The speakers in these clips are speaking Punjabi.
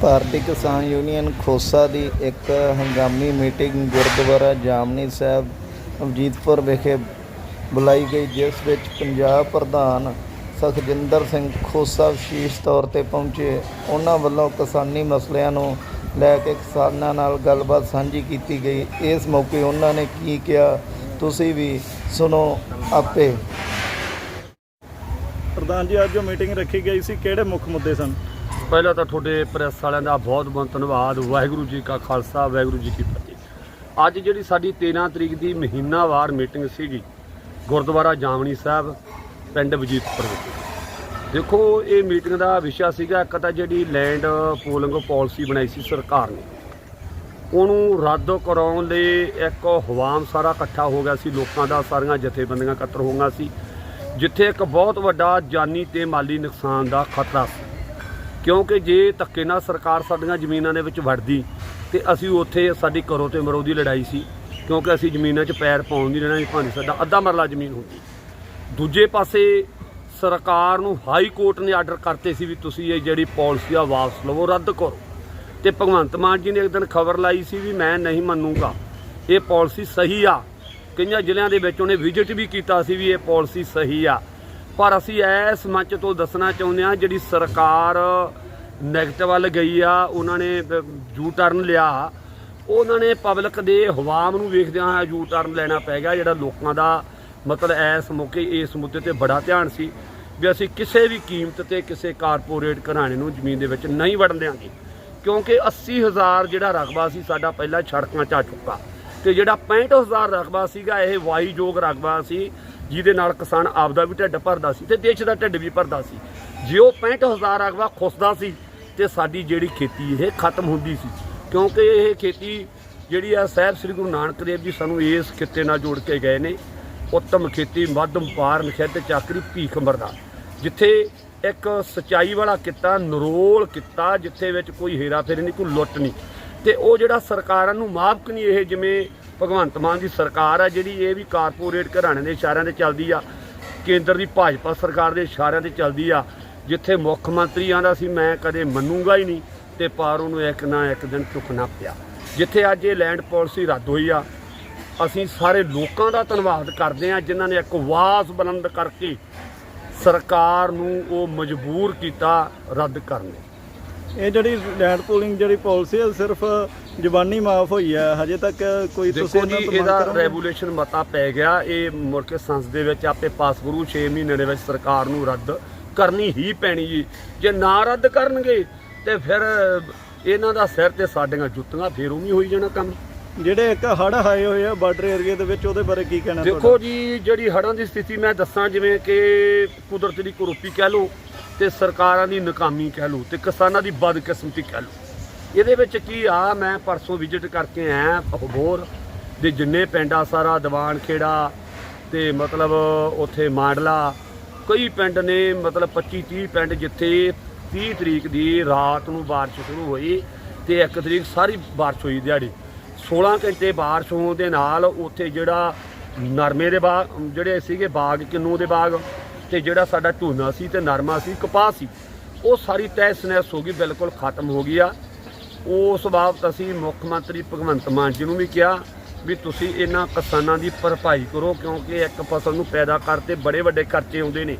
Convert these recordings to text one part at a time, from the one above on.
ਭਾਰਤੀ ਕਿਸਾਨ ਯੂਨੀਅਨ ਖੋਸਾ ਦੀ ਇੱਕ ਹੰਗਾਮੀ ਮੀਟਿੰਗ ਗੁਰਦੁਆਰਾ ਜਾਮਨੀ ਸਾਹਿਬ ਅਮਜੀਤਪੁਰ ਵਿਖੇ ਬੁਲਾਈ ਗਈ, ਜਿਸ ਵਿੱਚ ਪੰਜਾਬ ਪ੍ਰਧਾਨ ਸੁਖਜਿੰਦਰ ਸਿੰਘ ਖੋਸਾ ਵਿਸ਼ੇਸ਼ ਤੌਰ ਤੇ ਪਹੁੰਚੇ। ਉਹਨਾਂ ਵੱਲੋਂ ਕਿਸਾਨੀ ਮਸਲਿਆਂ ਨੂੰ ਲੈ ਕੇ ਕਿਸਾਨਾਂ ਨਾਲ ਗੱਲਬਾਤ ਸਾਂਝੀ ਕੀਤੀ ਗਈ। ਇਸ ਮੌਕੇ ਉਹਨਾਂ ਨੇ ਕੀ ਕਿਹਾ, ਤੁਸੀਂ ਵੀ ਸੁਣੋ ਆਪੇ। ਪ੍ਰਧਾਨ ਜੀ, ਅੱਜ ਜੋ ਮੀਟਿੰਗ ਰੱਖੀ ਗਈ ਸੀ, ਕਿਹੜੇ ਮੁੱਖ ਮੁੱਦੇ ਸਨ? ਪਹਿਲਾਂ ਤਾਂ ਤੁਹਾਡੇ ਪ੍ਰੈਸ ਵਾਲਿਆਂ ਦਾ ਬਹੁਤ ਬਹੁਤ ਧੰਨਵਾਦ, ਵਾਹਿਗੁਰੂ ਜੀ ਕਾ ਖਾਲਸਾ, ਵਾਹਿਗੁਰੂ ਜੀ ਕੀ ਫਤਿਹ। ਅੱਜ ਜਿਹੜੀ ਸਾਡੀ 13 ਤਰੀਕ ਦੀ ਮਹੀਨਾਵਾਰ ਮੀਟਿੰਗ ਸੀਗੀ, ਗੁਰਦੁਆਰਾ ਜਾਮਣੀ ਸਾਹਿਬ, ਪਿੰਡ ਵਜੀਤਪੁਰ ਵਿੱਚ। ਦੇਖੋ, ਇਹ ਮੀਟਿੰਗ ਦਾ ਵਿਸ਼ਾ ਸੀਗਾ, ਇੱਕ ਤਾਂ ਜਿਹੜੀ ਲੈਂਡ ਪੂਲਿੰਗ ਪਾਲਿਸੀ ਬਣਾਈ ਸੀ ਸਰਕਾਰ ਨੇ। ਉਹਨੂੰ ਰੱਦ ਕਰਾਉਣ ਲਈ ਇੱਕ ਹਵਾਮ ਸਾਰਾ ਇਕੱਠਾ ਹੋ ਗਿਆ ਸੀ, ਲੋਕਾਂ ਦਾ, ਸਾਰੀਆਂ ਜਥੇਬੰਦੀਆਂ ਇਕੱਤਰ ਹੋਈਆਂ ਸੀ, ਜਿੱਥੇ ਇੱਕ ਬਹੁਤ ਵੱਡਾ ਜਾਨੀ ਤੇ ਮਾਲੀ ਨੁਕਸਾਨ ਦਾ ਖਤਰਾ ਸੀ। ਕਿਉਂਕਿ ਜੇ ਧੱਕੇ ਨਾਲ ਸਰਕਾਰ ਸਾਡੀਆਂ ਜ਼ਮੀਨਾਂ ਦੇ ਵਿੱਚ ਵੜਦੀ ਤੇ ਅਸੀਂ ਉੱਥੇ ਸਾਡੀ ਕਰੋ ਤੇ ਮਰੋ ਦੀ ਲੜਾਈ ਸੀ, ਕਿਉਂਕਿ ਅਸੀਂ ਜ਼ਮੀਨਾਂ 'ਚ ਪੈਰ ਪਾਉਣ ਦੀ ਲੜਾਈ ਭਾਵੇਂ ਸਾਡਾ ਅੱਧਾ ਮਰਲਾ ਜ਼ਮੀਨ ਹੁੰਦੀ। ਦੂਜੇ ਪਾਸੇ ਸਰਕਾਰ ਨੂੰ ਹਾਈ ਕੋਰਟ ਨੇ ਆਰਡਰ ਕਰਤੇ ਸੀ ਵੀ ਤੁਸੀਂ ਇਹ ਜਿਹੜੀ ਪਾਲਿਸੀ ਆ ਵਾਪਸ ਲਵੋ, ਰੱਦ ਕਰੋ। ਤੇ ਭਗਵੰਤ ਮਾਨ ਜੀ ਨੇ ਇੱਕ ਦਿਨ ਖਬਰ ਲਾਈ ਸੀ ਵੀ ਮੈਂ ਨਹੀਂ ਮੰਨੂਗਾ। ਇਹ ਪਾਲਿਸੀ ਸਹੀ ਆ। ਕਈਆਂ ਜ਼ਿਲ੍ਹਿਆਂ ਦੇ ਵਿੱਚ ਉਹਨੇ ਵਿਜ਼ਿਟ ਵੀ ਕੀਤਾ ਸੀ ਵੀ ਇਹ ਪਾਲਿਸੀ ਸਹੀ ਆ। ਪਰ ਅਸੀਂ ਇਸ ਮੰਚ ਤੋਂ ਦੱਸਣਾ ਚਾਹੁੰਦੇ ਹਾਂ, ਜਿਹੜੀ ਸਰਕਾਰ ਨੈਗੇਟਿਵ ਵੱਲ ਗਈ ਆ, ਉਹਨਾਂ ਨੇ ਯੂ ਟਰਨ ਲਿਆ। ਉਹਨਾਂ ਨੇ ਪਬਲਿਕ ਦੇ ਹਵਾਮ ਨੂੰ ਵੇਖਦਿਆਂ ਹੋਇਆ ਯੂ ਟਰਨ ਲੈਣਾ ਪੈ ਗਿਆ, ਜਿਹੜਾ ਲੋਕਾਂ ਦਾ ਮਤਲਬ ਇਸ ਮੌਕੇ, ਇਸ ਮੁੱਦੇ ਤੇ ਬੜਾ ਧਿਆਨ ਸੀ ਵੀ ਅਸੀਂ ਕਿਸੇ ਵੀ ਕੀਮਤ ਤੇ ਕਿਸੇ ਕਾਰਪੋਰੇਟ ਘਰਾਣੇ ਨੂੰ ਜ਼ਮੀਨ ਦੇ ਵਿੱਚ ਨਹੀਂ ਵੜਨ ਦਿਆਂਗੇ। ਕਿਉਂਕਿ 80000 ਜਿਹੜਾ ਰਕਬਾ ਸੀ, ਸਾਡਾ ਪਹਿਲਾਂ ਸੜਕਾਂ 'ਚ ਆ ਚੁੱਕਾ। ਤੇ ਜਿਹੜਾ 65000 ਰਕਬਾ ਸੀਗਾ, ਇਹ ਵਾਹੀਯੋਗ ਰਕਬਾ ਸੀ ਜਿਹਦੇ ਨਾਲ ਕਿਸਾਨ ਆਪਦਾ ਵੀ ਢਿੱਡ ਭਰਦਾ ਸੀ ਤੇ ਦੇਸ਼ ਦਾ ਢਿੱਡ ਵੀ ਭਰਦਾ ਸੀ। ਜੇ ਉਹ 65000 ਅਗਵਾ ਖੁੱਸਦਾ ਸੀ ਤੇ ਸਾਡੀ ਜਿਹੜੀ ਖੇਤੀ ਇਹ ਖਤਮ ਹੁੰਦੀ ਸੀ। ਕਿਉਂਕਿ ਇਹ ਖੇਤੀ ਜਿਹੜੀ ਆ, ਸਾਹਿਬ ਸ੍ਰੀ ਗੁਰੂ ਨਾਨਕ ਦੇਵ ਜੀ ਸਾਨੂੰ ਇਸ ਖਿੱਤੇ ਨਾਲ ਜੋੜ ਕੇ ਗਏ ਨੇ। ਉੱਤਮ ਖੇਤੀ, ਮੱਧਮ ਪਾਰ ਨਖਿੱਧ ਚਾਕਰੀ ਭੀਖ ਮਰਦਾ ਜਿੱਥੇ ਇੱਕ ਸਚਾਈ ਵਾਲਾ ਕਿੱਤਾ, ਨਰੋਲ ਕਿੱਤਾ, ਜਿੱਥੇ ਵਿੱਚ ਕੋਈ ਹੇਰਾ ਫੇਰੀ ਨਹੀਂ, ਕੋਈ ਲੁੱਟ ਨਹੀਂ। ਤੇ ਉਹ ਜਿਹੜਾ ਸਰਕਾਰਾਂ ਨੂੰ ਮਾਫਕ ਨਹੀਂ, ਇਹ ਜਿਵੇਂ ਭਗਵੰਤ ਮਾਨ ਦੀ ਸਰਕਾਰ ਆ ਜਿਹੜੀ, ਇਹ ਵੀ ਕਾਰਪੋਰੇਟ ਘਰਾਣੇ ਦੇ ਇਸ਼ਾਰਿਆਂ ਤੇ ਚੱਲਦੀ ਆ। ਕੇਂਦਰ ਦੀ ਭਾਜਪਾ ਸਰਕਾਰ ਦੇ ਇਸ਼ਾਰਿਆਂ ਤੇ ਚੱਲਦੀ ਆ, ਜਿੱਥੇ ਮੁੱਖ ਮੰਤਰੀ ਆਂਦਾ ਸੀ, ਮੈਂ ਕਦੇ ਮੰਨੂਗਾ ਹੀ ਨਹੀਂ ਤੇ ਪਰ ਉਹਨੂੰ ਇੱਕ ਨਾ ਇੱਕ ਦਿਨ ਝੁਕਣਾ ਪਿਆ। ਜਿੱਥੇ ਅੱਜ ਇਹ ਲੈਂਡ ਪਾਲਿਸੀ ਰੱਦ ਹੋਈ ਆ, ਅਸੀਂ ਸਾਰੇ ਲੋਕਾਂ ਦਾ ਧੰਨਵਾਦ ਕਰਦੇ ਹਾਂ ਜਿਨ੍ਹਾਂ ਨੇ ਇੱਕ ਆਵਾਜ਼ ਬੁਲੰਦ ਕਰਕੇ ਸਰਕਾਰ ਨੂੰ ਉਹ ਮਜਬੂਰ ਕੀਤਾ ਰੱਦ ਕਰਨ। ਲਈ ਇਹ ਜਿਹੜੀ ਲੈਂਡ ਪੂਲਿੰਗ ਜਿਹੜੀ ਪਾਲਿਸੀ ਹੈ ਸਿਰਫ ਜ਼ਬਾਨੀ ਮਾਫ ਹੋਈ ਹੈ ਹਜੇ ਤੱਕ ਕੋਈ ਤੁਸੀਂ ਦੇਖੋ ਜੀ ਇਹਨਾਂ ਤੋਂ ਮੰਗ ਇਹਦਾ ਕਰੋਗੇ? ਰੈਗੂਲੇਸ਼ਨ ਮਤਾ ਪੈ ਗਿਆ ਇਹ ਮੁੜ ਕੇ ਸੰਸਦ ਦੇ ਵਿੱਚ ਆਪੇ ਪਾਸ ਕਰੂ 6 ਮਹੀਨੇ ਦੇ ਵਿੱਚ ਸਰਕਾਰ ਨੂੰ ਰੱਦ ਕਰਨੀ ਹੀ ਪੈਣੀ ਜੀ। ਜੇ ਨਾ ਰੱਦ ਕਰਨਗੇ ਤੇ ਫਿਰ ਇਹਨਾਂ ਦਾ ਸਿਰ ਤੇ ਸਾਡੀਆਂ ਜੁੱਤੀਆਂ ਫੇਰ ਉਵੇਂ ਹੋਈ ਜਾਣਾ ਕੰਮ। ਜਿਹੜੇ ਇੱਕ ਹੜ ਆਏ ਹੋਏ ਆ ਬਾਰਡਰ ਏਰੀਆ ਦੇ ਵਿੱਚ ਉਹਦੇ ਬਾਰੇ ਕੀ ਕਹਿਣਾ ਦੇਖੋ ਜੀ ਜਿਹੜੀ ਹੜ੍ਹਾਂ ਦੀ ਸਥਿਤੀ ਮੈਂ ਦੱਸਾਂ ਜਿਵੇਂ ਕਿ ਕੁਦਰਤ ਦੀ ਕਰੋਪੀ ਕਹਿ ਲਓ ਤੇ ਸਰਕਾਰਾਂ ਦੀ ਨਾਕਾਮੀ ਕਹਿ ਲਓ ਤੇ ਕਿਸਾਨਾਂ ਦੀ ਬਦਕਿਸਮਤੀ ਕਹਿ ਲਓ। ਇਹਦੇ ਵਿੱਚ ਕੀ ਆ, ਮੈਂ ਪਰਸੋਂ ਵਿਜ਼ਿਟ ਕਰਕੇ ਆਇਆ ਹੋਰ ਦੇ ਜਿੰਨੇ ਪਿੰਡ ਆ, ਸਾਰਾ ਦੀਵਾਨ ਖੇੜਾ ਤੇ ਮਤਲਬ ਉੱਥੇ ਮਾਂਡਲਾ। ਕਈ ਪਿੰਡ ਨੇ ਮਤਲਬ 25 30 ਪਿੰਡ ਜਿੱਥੇ 30 ਤਰੀਕ ਦੀ ਰਾਤ ਨੂੰ ਬਾਰਿਸ਼ ਸ਼ੁਰੂ ਹੋਈ ਤੇ 1 ਤਰੀਕ ਸਾਰੀ ਬਾਰਿਸ਼ ਹੋਈ ਦਿਹਾੜੀ। 16 ਘੰਟੇ ਬਾਰਿਸ਼ ਹੋਣ ਦੇ ਨਾਲ ਉੱਥੇ ਜਿਹੜਾ ਨਰਮੇ ਦੇ ਬਾਗ, ਜਿਹੜੇ ਸੀਗੇ ਬਾਗ, ਕਿੰਨੂ ਦੇ ਬਾਗ ਤੇ ਜਿਹੜਾ ਸਾਡਾ ਝੋਨਾ ਸੀ ਤੇ ਨਰਮਾ ਸੀ, ਕਪਾਹ ਸੀ, ਉਹ ਸਾਰੀ ਤਹਿਸ ਨਹਿਸ ਹੋ ਗਈ, ਬਿਲਕੁਲ ਖਤਮ ਹੋ ਗਈ ਆ। ਉਸ ਬਾਬਤ ਅਸੀਂ ਮੁੱਖ ਮੰਤਰੀ ਭਗਵੰਤ ਮਾਨ ਜੀ ਨੂੰ ਵੀ ਕਿਹਾ ਵੀ ਤੁਸੀਂ ਇਹਨਾਂ ਕਿਸਾਨਾਂ ਦੀ ਭਰਪਾਈ ਕਰੋ, ਕਿਉਂਕਿ ਇੱਕ ਫਸਲ ਨੂੰ ਪੈਦਾ ਕਰਤੇ ਬੜੇ ਵੱਡੇ ਖਰਚੇ ਆਉਂਦੇ ਨੇ।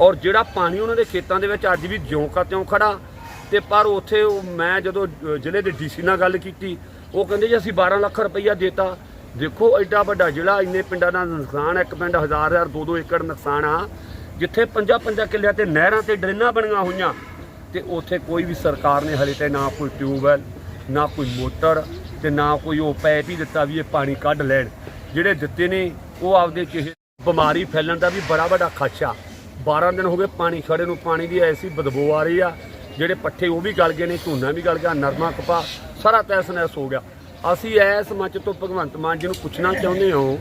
ਔਰ ਜਿਹੜਾ ਪਾਣੀ ਉਹਨਾਂ ਦੇ ਖੇਤਾਂ ਦੇ ਵਿੱਚ ਅੱਜ ਵੀ ਜਿਉਂ ਕਾ ਤਿਉਂ ਖੜਾ, ਤੇ ਪਰ ਉੱਥੇ ਉਹ ਮੈਂ ਜਦੋਂ ਜ਼ਿਲ੍ਹੇ ਦੇ ਡੀਸੀ ਨਾਲ ਗੱਲ ਕੀਤੀ, ਉਹ ਕਹਿੰਦੇ ਜੀ ਅਸੀਂ 12 ਲੱਖ ਰੁਪਈਆ ਦੇਤਾ। ਦੇਖੋ ਐਡਾ ਵੱਡਾ ਜ਼ਿਲ੍ਹਾ, ਇੰਨੇ ਪਿੰਡਾਂ ਦਾ ਨੁਕਸਾਨ ਇੱਕ ਪਿੰਡ ਹਜ਼ਾਰ ਹਜ਼ਾਰ ਦੋ ਦੋ ਏਕੜ ਨੁਕਸਾਨ ਆ, ਜਿੱਥੇ 50 50 ਕਿੱਲਿਆਂ ਤੇ ਨਹਿਰਾਂ ਤੇ ਡਰੇਨਾਂ ਬਣੀਆਂ ਹੋਈਆਂ। ਤੇ ਉੱਥੇ ਕੋਈ ਵੀ ਸਰਕਾਰ ਨੇ ਹਲੇ ਤੇ ਨਾ ਕੋਈ ਟਿਊਬਵੈਲ, ਨਾ ਕੋਈ ਮੋਟਰ ਤੇ ਨਾ ਕੋਈ ਉਹ ਪੈਪ ਹੀ ਦਿੱਤਾ ਵੀ ਇਹ ਪਾਣੀ ਕੱਢ ਲੈਣ। ਜਿਹੜੇ ਦਿੱਤੇ ਨੇ, ਉਹ ਆਪਦੇ ਚਿਹਰੇ ਬਿਮਾਰੀ ਫੈਲਣ ਦਾ ਵੀ ਬੜਾ ਵੱਡਾ ਖਦਸ਼ਾ 12 ਦਿਨ ਹੋ ਗਏ ਪਾਣੀ ਖੜੇ ਨੂੰ, ਪਾਣੀ ਦੀ ਐਸੀ ਬਦਬੂ ਆ ਰਹੀ ਆ। ਜਿਹੜੇ ਪੱਠੇ ਉਹ ਵੀ ਗਲ ਗਏ ਨੇ, ਝੋਨਾ ਵੀ ਗਲ ਗਿਆ, ਨਰਮਾ ਕਪਾ ਸਾਰਾ ਤਹਿਸ ਨਹਿਸ ਹੋ ਗਿਆ। ਅਸੀਂ ਐਸ ਮੰਚ ਤੋਂ ਭਗਵੰਤ ਮਾਨ ਜੀ ਨੂੰ ਪੁੱਛਣਾ ਚਾਹੁੰਦੇ ਹਾਂ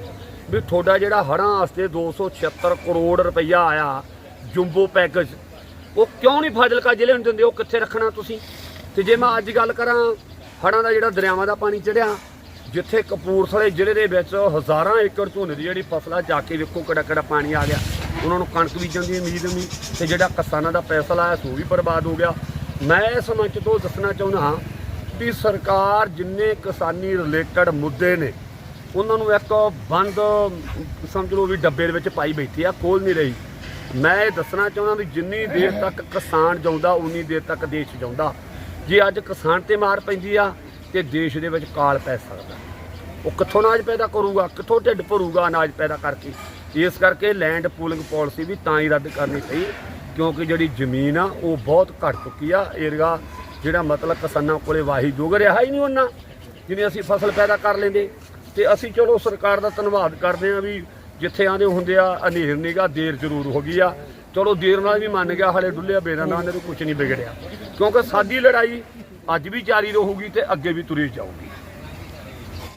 ਵੀ ਤੁਹਾਡਾ ਜਿਹੜਾ ਹੜ੍ਹਾਂ ਵਾਸਤੇ 276 ਕਰੋੜ ਰੁਪਈਆ ਆਇਆ, ਜੁੰਬੋ ਪੈਕੇਜ ਉਹ ਕਿਉਂ ਨਹੀਂ ਫਾਜ਼ਿਲਕਾ ਜ਼ਿਲ੍ਹੇ ਨੂੰ ਦਿੰਦੇ? ਉਹ ਕਿੱਥੇ ਰੱਖਣਾ ਤੁਸੀਂ? ਤੇ ਜੇ ਮੈਂ ਅੱਜ ਗੱਲ ਕਰਾਂ, ਹੜ੍ਹਾਂ ਦਾ ਜਿਹੜਾ ਦਰਿਆਵਾਂ ਦਾ ਪਾਣੀ ਚੜਿਆ ਜਿੱਥੇ ਕਪੂਰਥਲੇ ਜ਼ਿਲ੍ਹੇ ਦੇ ਵਿੱਚ ਹਜ਼ਾਰਾਂ ਏਕੜ ਝੋਨੇ ਦੀ ਜਿਹੜੀ ਫਸਲ ਆ, ਜਾ ਕੇ ਵੇਖੋ ਕਿਹੜਾ ਕਿਹੜਾ ਪਾਣੀ ਆ ਗਿਆ। ਉਹਨਾਂ ਨੂੰ ਕਣਕ ਬੀਜਣ ਦੀ ਉਮੀਦ ਨਹੀਂ। ਤੇ ਜਿਹੜਾ ਕਿਸਾਨਾਂ ਦਾ ਪੈਸਾ ਲਾਇਆ, ਸੋ ਵੀ ਬਰਬਾਦ ਹੋ ਗਿਆ। ਮੈਂ ਇਸ ਮੰਚ ਤੋਂ ਦੱਸਣਾ ਚਾਹੁੰਦਾ ਹਾਂ ਵੀ ਸਰਕਾਰ ਜਿੰਨੇ ਕਿਸਾਨੀ ਰਿਲੇਟਡ ਮੁੱਦੇ ਨੇ, ਉਹਨਾਂ ਨੂੰ ਇੱਕ ਬੰਦ ਸਮਝ ਲਓ ਵੀ ਡੱਬੇ ਦੇ ਵਿੱਚ ਪਾਈ ਬੈਠੀ ਆ ਕੋਲ ਨਹੀਂ ਰਹੀ। ਮੈਂ ਇਹ ਦੱਸਣਾ ਚਾਹੁੰਦਾ ਵੀ ਜਿੰਨੀ ਦੇਰ ਤੱਕ ਕਿਸਾਨ ਜਾਉਂਦਾ, ਉਨੀ ਦੇਰ ਤੱਕ ਦੇਸ਼ ਜਾਉਂਦਾ। ਜੇ ਅੱਜ ਕਿਸਾਨ ਤੇ ਮਾਰ ਪੈਂਦੀ ਆ, ਤੇ ਦੇਸ਼ ਦੇ ਵਿੱਚ ਕਾਲ ਪੈ ਸਕਦਾ। ਉਹ ਕਿੱਥੋਂ ਅਨਾਜ ਪੈਦਾ ਕਰੂਗਾ, ਕਿੱਥੋਂ ਢਿੱਡ ਭਰੂਗਾ ਅਨਾਜ ਪੈਦਾ ਕਰਕੇ? ਇਸ ਕਰਕੇ ਲੈਂਡ ਪੂਲਿੰਗ ਪਾਲਿਸੀ ਵੀ ਤਾਂ ਹੀ ਰੱਦ ਕਰਨੀ ਪਈ, ਕਿਉਂਕਿ ਜਿਹੜੀ ਜ਼ਮੀਨ ਆ, ਉਹ ਬਹੁਤ ਘਟ ਚੁੱਕੀ ਆ। ਏਰੀਆ ਜਿਹੜਾ ਮਤਲਬ ਕਿਸਾਨਾਂ ਕੋਲੇ ਵਾਹੀ ਜੋਗ ਰਿਹਾ ਹੀ ਨਹੀਂ ਉਹਨਾਂ, ਜਿਵੇਂ ਅਸੀਂ ਫਸਲ ਪੈਦਾ ਕਰ ਲੈਂਦੇ। ਤੇ ਅਸੀਂ ਚਲੋ ਸਰਕਾਰ ਦਾ ਧੰਨਵਾਦ ਕਰਦੇ ਆ ਵੀ ਜਿੱਥੇ ਆਂਦੇ ਹੁੰਦੇ ਆ, ਹਨੇਰ ਨਿਗਾ, ਦੇਰ ਜ਼ਰੂਰ ਹੋ ਗਈ ਆ। ਚਲੋ ਦੇਰ ਨਾਲ ਵੀ ਮੰਨ ਗਿਆ, ਹਲੇ ਡੁੱਲਿਆ ਬੇਰਾਂ ਨਾਲ ਨੇ ਕੁਝ ਨਹੀਂ ਵਿਗੜਿਆ। ਕਿਉਂਕਿ ਸਾਡੀ ਲੜਾਈ ਅੱਜ ਵੀ ਜਾਰੀ ਰਹੂਗੀ ਤੇ ਅੱਗੇ ਵੀ ਤੁਰੀ ਜਾਊਗੀ।